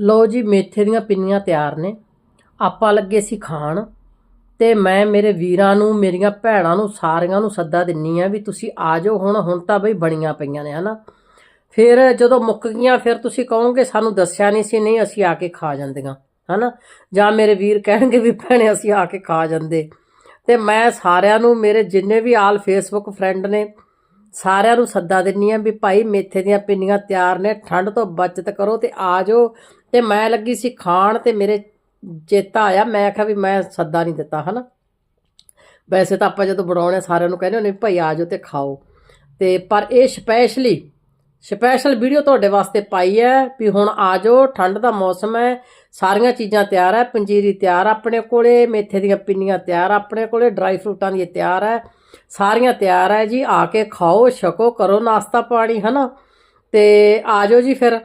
ਲਓ ਜੀ ਮੇਥੇ ਦੀਆਂ ਪਿੰਨੀਆਂ ਤਿਆਰ ਨੇ। ਆਪਾਂ ਲੱਗੇ ਸੀ ਖਾਣ ਤੇ ਮੈਂ ਮੇਰੇ ਵੀਰਾਂ ਨੂੰ, ਮੇਰੀਆਂ ਭੈਣਾਂ ਨੂੰ, ਸਾਰਿਆਂ ਨੂੰ ਸੱਦਾ ਦਿੰਨੀ ਆ ਵੀ ਤੁਸੀਂ ਆ ਜਾਓ। ਹੁਣ ਹੁਣ ਤਾਂ ਬਈ ਬਣੀਆਂ ਪਈਆਂ ਨੇ, ਹਨਾ। ਫਿਰ ਜਦੋਂ ਮੁੱਕ ਗਈਆਂ, ਫਿਰ ਤੁਸੀਂ ਕਹੋਗੇ ਸਾਨੂੰ ਦੱਸਿਆ ਨਹੀਂ ਸੀ, ਨਹੀਂ ਅਸੀਂ ਆ ਕੇ ਖਾ ਜਾਂਦੀਆਂ, ਹਨਾ। ਜਾਂ ਮੇਰੇ ਵੀਰ ਕਹਿਣਗੇ ਵੀ ਭੈਣੇ ਅਸੀਂ ਆ ਕੇ ਖਾ ਜਾਂਦੇ। ਤੇ ਮੈਂ ਸਾਰਿਆਂ ਨੂੰ, ਮੇਰੇ ਜਿੰਨੇ ਵੀ ਆਲ ਫੇਸਬੁੱਕ ਫਰੈਂਡ ਨੇ ਸਾਰਿਆਂ ਨੂੰ ਸੱਦਾ ਦਿੰਨੀ ਆ ਵੀ ਭਾਈ ਮੇਥੇ ਦੀਆਂ ਪਿੰਨੀਆਂ ਤਿਆਰ ਨੇ, ਠੰਡ ਤੋਂ ਬਚਤ ਕਰੋ ਤੇ ਆ ਜਾਓ। ਤੇ ਮੈਂ ਲੱਗੀ ਸੀ ਖਾਣ ਤੇ ਮੇਰੇ ਚੇਤਾ ਆਇਆ, ਮੈਂ ਆਖਿਆ ਵੀ ਮੈਂ ਸੱਦਾ ਨਹੀਂ ਦਿੱਤਾ, ਹਨਾ। ਵੈਸੇ ਤਾਂ ਆਪਾਂ ਜਦੋਂ ਬਣਾਉਣੇ ਸਾਰਿਆਂ ਨੂੰ ਕਹਿੰਦੇ ਹੁੰਦੇ ਵੀ ਭਾਈ ਆ ਜਾਓ ਤੇ ਖਾਓ। ਤੇ ਪਰ ਇਹ ਸਪੈਸ਼ਲੀ, ਸਪੈਸ਼ਲ ਵੀਡੀਓ ਤੁਹਾਡੇ ਵਾਸਤੇ ਪਾਈ ਹੈ ਵੀ ਹੁਣ ਆ ਜਾਓ, ਠੰਡ ਦਾ ਮੌਸਮ ਹੈ, ਸਾਰੀਆਂ ਚੀਜ਼ਾਂ ਤਿਆਰ ਹੈ, ਪੰਜੀਰੀ ਤਿਆਰ ਆਪਣੇ ਕੋਲੇ, ਮੇਥੇ ਦੀਆਂ ਪਿੰਨੀਆਂ ਤਿਆਰ ਆਪਣੇ ਕੋਲੇ, ਡਰਾਈ ਫਰੂਟਾਂ ਦੀ ਤਿਆਰ ਹੈ। ਸਾਰੀਆਂ ਤਿਆਰ ਹੈ ਜੀ, ਆ ਕੇ ਖਾਓ, ਛਕੋ, ਕਰੋ ਨਾਸ਼ਤਾ ਪਾਣੀ, ਹਨਾ? ਤੇ ਆ ਜਾਓ ਜੀ ਫਿਰ।